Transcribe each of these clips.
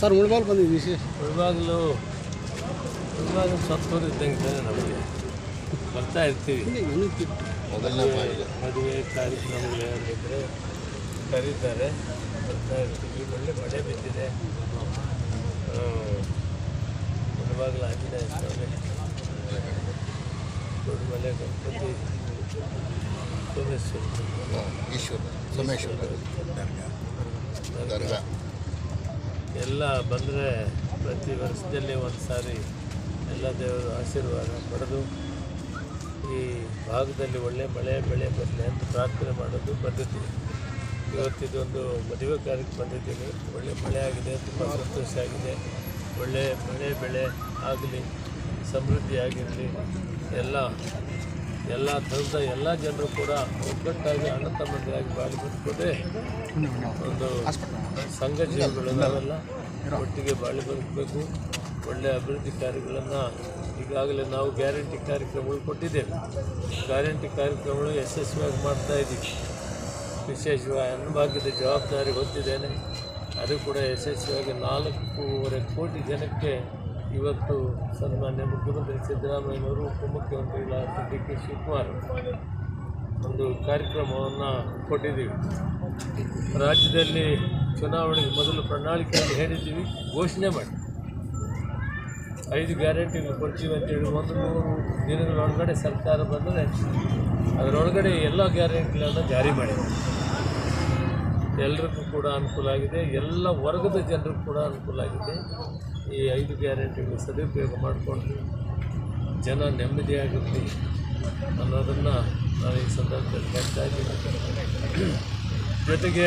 Sir ಉಳ್ಬಾಲ್ ಬಂದಿದ್ದು ವಿಶೇಷ. ಇವಾಗಲೂ ಉಳ್ಬಾಗ್ ಸತ್ತೋರು ಇದ್ದಂಗೆ ತಾನೆ ನಮಗೆ. ಬರ್ತಾ ಇರ್ತೀವಿ. ಮದುವೆ ಕಾರ್ಯಕ್ರಮಗಳು ಏನಿದ್ರೆ ಕರೀತಾರೆ. ಬರ್ತಾ ಇರ್ತೀವಿ. ಒಳ್ಳೆ ಮಳೆ ಬಿದ್ದಿದೆ. ಇವಾಗಲೂ ಆಗಿದೆ ದೊಡ್ಡ ಮಳೆ ಗಣಪತಿ ಸೋಮೇಶ್ವರ. ಈಶ್ವರ ಸೋಮೇಶ್ವರ ದರ್ಗಾ. ಎಲ್ಲ ಬಂದರೆ ಪ್ರತಿ ವರ್ಷದಲ್ಲಿ ಒಂದು ಸಾರಿ ಎಲ್ಲ ದೇವರ ಆಶೀರ್ವಾದ ಪಡೆದು ಈ ಭಾಗದಲ್ಲಿ ಒಳ್ಳೆ ಮಳೆ, ಬೆಳೆ ಬರಲಿ ಅಂತ ಪ್ರಾರ್ಥನೆ ಮಾಡೋದು ಪದ್ಧತಿ ಇವತ್ತಿದೊಂದು ಮದುವೆ ಕಾರ್ಯಕ್ಕೆ ಬಂದಿದ್ದೀನಿ ಒಳ್ಳೆ ಮಳೆ ಆಗಿದೆ, ತುಂಬ ಸಂತೋಷ ಆಗಿದೆ. ಒಳ್ಳೆ ಮಳೆ, ಬೆಳೆ ಆಗಲಿ, ಸಮೃದ್ಧಿ ಆಗಿರಲಿ, ಎಲ್ಲ ಎಲ್ಲ ಥರದ ಎಲ್ಲ ಜನರು ಕೂಡ ಒಗ್ಗಟ್ಟಾಗಿ ಅಣ್ಣ ತಮ್ಮಂದಿರಾಗಿ ಬಾಳಿ ಬದುಕೋದೇ ಒಂದು ಸಂಘ ಜೀವಿಗಳು ನಾವೆಲ್ಲ ಒಟ್ಟಿಗೆ ಬಾಳಿ ಬದುಕಬೇಕು ಒಳ್ಳೆಯ ಅಭಿವೃದ್ಧಿ ಕಾರ್ಯಗಳನ್ನು ಈಗಾಗಲೇ ನಾವು ಗ್ಯಾರಂಟಿ ಕಾರ್ಯಕ್ರಮಗಳು ಕೊಟ್ಟಿದ್ದೇವೆ. ಗ್ಯಾರಂಟಿ ಕಾರ್ಯಕ್ರಮಗಳು ಯಶಸ್ವಿಯಾಗಿ ಮಾಡ್ತಾ ಇದ್ದೀವಿ. ವಿಶೇಷವಾಗಿ ಅನ್ನಭಾಗ್ಯದ ಜವಾಬ್ದಾರಿ ಹೊತ್ತಿದ್ದೇನೆ. ಅದು ಕೂಡ ಯಶಸ್ವಿಯಾಗಿ ನಾಲ್ಕೂವರೆ ಕೋಟಿ ಜನಕ್ಕೆ ಇವತ್ತು ಸನ್ಮಾನ್ಯ ಮುಖ್ಯಮಂತ್ರಿ ಸಿದ್ದರಾಮಯ್ಯನವರು ಉಪಮುಖ್ಯಮಂತ್ರಿಗಳಾದ ಡಿ ಕೆ ಶಿವಕುಮಾರ್ ಒಂದು ಕಾರ್ಯಕ್ರಮವನ್ನು ಕೊಟ್ಟಿದ್ದೀವಿ. ರಾಜ್ಯದಲ್ಲಿ ಚುನಾವಣೆಗೆ ಮೊದಲು ಪ್ರಣಾಳಿಕೆಯಲ್ಲಿ ಹೇಳಿದ್ದೀವಿ, ಘೋಷಣೆ ಮಾಡಿ. ಐದು ಗ್ಯಾರಂಟಿಗಳು ಕೊಡ್ತೀವಿ ಅಂತೇಳಿ ಒಂದು ಮೂರು ದಿನಗಳೊಳಗಡೆ ಸರ್ಕಾರ ಬಂದರೆ ಅದರೊಳಗಡೆ ಎಲ್ಲ ಗ್ಯಾರಂಟಿಗಳನ್ನು ಜಾರಿ ಮಾಡಿದೆ ಎಲ್ರಿಗೂ ಕೂಡ ಅನುಕೂಲ ಆಗಿದೆ, ಎಲ್ಲ ವರ್ಗದ ಜನರಿಗೂ ಕೂಡ ಅನುಕೂಲ ಆಗಿದೆ. ಈ ಐದು ಗ್ಯಾರಂಟಿಗಳು ಸದುಪಯೋಗ ಮಾಡಿಕೊಂಡು ಜನ ನೆಮ್ಮದಿಯಾಗಿರಲಿ ಅನ್ನೋದನ್ನು ನಾನು ಈ ಸಂದರ್ಭದಲ್ಲಿ ಹೇಳ್ತಾ ಇದ್ದೀನಿ. ಜೊತೆಗೆ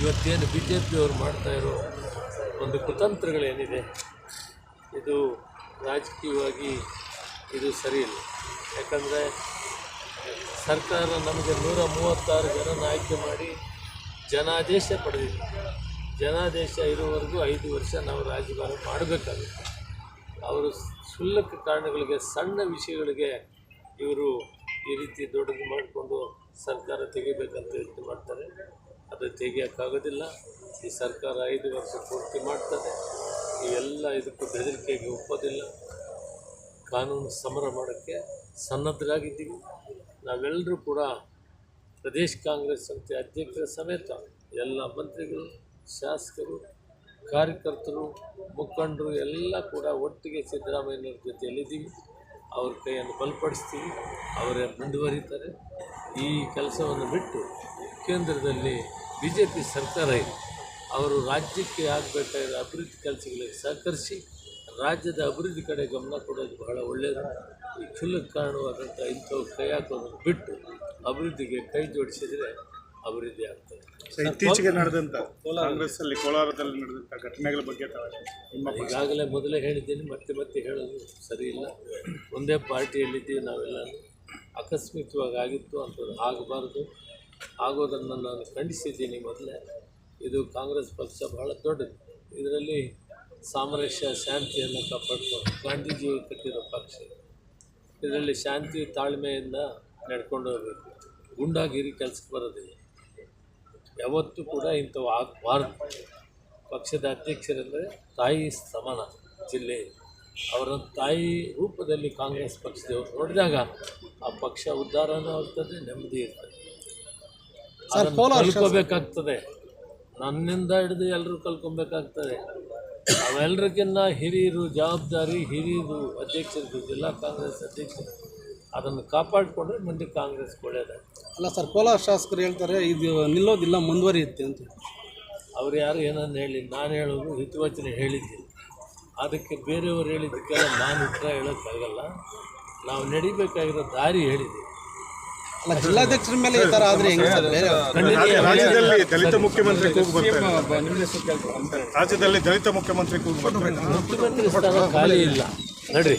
ಇವತ್ತೇನು ಬಿ ಜೆ ಪಿಯವರು ಮಾಡ್ತಾ ಇರೋ ಒಂದು ಕುತಂತ್ರಗಳೇನಿದೆ, ಇದು ರಾಜಕೀಯವಾಗಿ ಇದು ಸರಿಯಿಲ್ಲ ಯಾಕಂದರೆ ಸರ್ಕಾರ ನಮಗೆ ನೂರ ಮೂವತ್ತಾರು ಜನನ ಆಯ್ಕೆ ಮಾಡಿ ಜನಾದೇಶ ಪಡೆದಿದೆ. ಜನಾದೇಶ ಇರುವವರೆಗೂ ಐದು ವರ್ಷ ನಾವು ರಾಜಭಾರ ಮಾಡಬೇಕಾಗುತ್ತೆ. ಅವರು ಕ್ಷುಲ್ಲಕ ಕಾರಣಗಳಿಗೆ, ಸಣ್ಣ ವಿಷಯಗಳಿಗೆ ಇವರು ಈ ರೀತಿ ದೊಡ್ಡದು ಮಾಡಿಕೊಂಡು ಸರ್ಕಾರ ತೆಗಿಬೇಕಂತ ಯೋಚನೆ ಮಾಡ್ತಾರೆ. ಅದು ತೆಗಿಯೋಕ್ಕಾಗೋದಿಲ್ಲ. ಈ ಸರ್ಕಾರ ಐದು ವರ್ಷ ಪೂರ್ತಿ ಮಾಡ್ತದೆ. ಇವೆಲ್ಲ ಇದಕ್ಕೂ ಬೆದರಿಕೆಗೆ ಒಪ್ಪೋದಿಲ್ಲ. ಕಾನೂನು ಸಮರ ಮಾಡೋಕ್ಕೆ ಸನ್ನದ್ಧರಾಗಿದ್ದೀವಿ ನಾವೆಲ್ಲರೂ ಕೂಡ ಪ್ರದೇಶ್ ಕಾಂಗ್ರೆಸ್ ಸಂಸ್ಥೆ ಅಧ್ಯಕ್ಷರ ಸಮೇತ ಎಲ್ಲ ಮಂತ್ರಿಗಳು ಶಾಸಕರು, ಕಾರ್ಯಕರ್ತರು, ಮುಖಂಡರು ಎಲ್ಲ ಕೂಡ ಒಟ್ಟಿಗೆ ಸಿದ್ದರಾಮಯ್ಯನವ್ರ ಜೊತೆಯಲ್ಲಿದ್ದೀವಿ ಅವ್ರ ಕೈಯನ್ನು ಬಲಪಡಿಸ್ತೀವಿ. ಅವರೇ ಮುಂದುವರಿತಾರೆ. ಈ ಕೆಲಸವನ್ನು ಬಿಟ್ಟು ಕೇಂದ್ರದಲ್ಲಿ ಬಿ ಜೆ ಪಿ ಸರ್ಕಾರ ಇದೆ. ಅವರು ರಾಜ್ಯಕ್ಕೆ ಆಗಬೇಕಾದ ಅಭಿವೃದ್ಧಿ ಕೆಲಸಗಳಿಗೆ ಸಹಕರಿಸಿ ರಾಜ್ಯದ ಅಭಿವೃದ್ಧಿ ಕಡೆ ಗಮನ ಕೊಡೋದು ಬಹಳ ಒಳ್ಳೆಯದು ಈ ಕ್ಷುಲ್ಲಕ್ಕೆ ಕಾರಣವಾದಂಥ ಇಂಥವು ಕೈ ಹಾಕೋದನ್ನು ಬಿಟ್ಟು ಅಭಿವೃದ್ಧಿಗೆ ಕೈ ಜೋಡಿಸಿದರೆ ಅಭಿವೃದ್ಧಿ ಆಗ್ತದೆ. ಇತ್ತೀಚೆಗೆ ನಡೆದಂಥ ಕಾಂಗ್ರೆಸ್ ಅಲ್ಲಿ ಕೋಲಾರದಲ್ಲಿ ನಡೆದಂಥ ಘಟನೆಗಳ ಬಗ್ಗೆ ತಾವು ನಿಮ್ಮ ಈಗಾಗಲೇ ಮೊದಲೇ ಹೇಳಿದ್ದೀನಿ ಮತ್ತೆ ಮತ್ತೆ ಹೇಳೋದು ಸರಿ ಇಲ್ಲ ಒಂದೇ ಪಾರ್ಟಿಯಲ್ಲಿದ್ದೀವಿ ನಾವೆಲ್ಲ. ಆಕಸ್ಮಿಕವಾಗಿ ಆಗಿತ್ತು ಅಂಥದ್ದು ಆಗಬಾರ್ದು. ಆಗೋದನ್ನು ನಾನು ಖಂಡಿಸಿದ್ದೀನಿ ಮೊದಲೇ. ಇದು ಕಾಂಗ್ರೆಸ್ ಪಕ್ಷ ಬಹಳ ದೊಡ್ಡದು. ಇದರಲ್ಲಿ ಸಾಮರಸ್ಯ ಶಾಂತಿಯನ್ನು ಕಾಪಾಡ್ಕೊಂಡು ಗಾಂಧೀಜಿಯವರು ಕಟ್ಟಿರೋ ಪಕ್ಷ. ಇದರಲ್ಲಿ ಶಾಂತಿ ತಾಳ್ಮೆಯಿಂದ ನಡ್ಕೊಂಡು ಹೋಗಬೇಕು. ಗುಂಡಾಗಿರಿ ಕೆಲಸಕ್ಕೆ ಬರೋದಿಲ್ಲ. ಯಾವತ್ತೂ ಕೂಡ ಇಂಥವು ಆಗಬಾರ್ದು ಪಕ್ಷದ ಅಧ್ಯಕ್ಷರೆಂದರೆ ತಾಯಿ ಸಮಾನ ಜಿಲ್ಲೆ. ಅವರ ತಾಯಿ ರೂಪದಲ್ಲಿ ಕಾಂಗ್ರೆಸ್ ಪಕ್ಷದವರು ನೋಡಿದಾಗ ಆ ಪಕ್ಷ ಉದ್ಧಾರನೂ ಆಗ್ತದೆ ನೆಮ್ಮದಿ ಇರ್ತದೆ. ಕಲ್ಕೋಬೇಕಾಗ್ತದೆ. ನನ್ನಿಂದ ಹಿಡಿದು ಎಲ್ಲರೂ ಕಲ್ಕೊಬೇಕಾಗ್ತದೆ. ಅವೆಲ್ಲರಿಗಿನ್ನ ಹಿರಿಯರು ಜವಾಬ್ದಾರಿ ಹಿರಿಯರು ಅಧ್ಯಕ್ಷರು ಜಿಲ್ಲಾ ಕಾಂಗ್ರೆಸ್ ಅಧ್ಯಕ್ಷರು. ಅದನ್ನು ಕಾಪಾಡಿಕೊಂಡ್ರೆ ಮುಂದೆ ಕಾಂಗ್ರೆಸ್ ಒಳ್ಳೆಯದಾಗ್ತದೆ ಅಲ್ಲ ಸರ್ ಕೋಲಾರ ಶಾಸಕರು ಹೇಳ್ತಾರೆ ಇದು ನಿಲ್ಲೋದಿಲ್ಲ ಮುಂದುವರಿಯುತ್ತೆ ಅಂತ ಅವ್ರು ಯಾರು ಏನನ್ನು ಹೇಳಿ ನಾನು ಹೇಳೋದು ಹಿತವಚನೆ ಹೇಳಿದ್ದೀನಿ ಅದಕ್ಕೆ ಬೇರೆಯವರು ಹೇಳಿದ್ದಕ್ಕೆಲ್ಲ ನಾನು ಉತ್ತರ ಹೇಳೋಕ್ಕಾಗಲ್ಲ. ನಾವು ನಡಿಬೇಕಾಗಿರೋ ದಾರಿ ಹೇಳಿದ್ದೀವಿ ಅಲ್ಲ ಜಿಲ್ಲಾಧ್ಯಕ್ಷರ ಮೇಲೆ ಈ ಥರ ಆದರೆ ಹೆಂಗೆ ಸರ್? ಬೇರೆ ರಾಜ್ಯ- ರಾಜ್ಯದಲ್ಲಿ ದಲಿತ ಮುಖ್ಯಮಂತ್ರಿ ಕೂಗು ಬರ್ತಾ ಇದೆ ರಾಜ್ಯದಲ್ಲಿ ದಲಿತ ಮುಖ್ಯಮಂತ್ರಿ ಕೂಗು ಬರ್ತಾ ಇದೆ ಮುಖ್ಯಮಂತ್ರಿ ಸ್ಥಾನ ಖಾಲಿ ಇಲ್ಲ. ನಡ್ರಿ.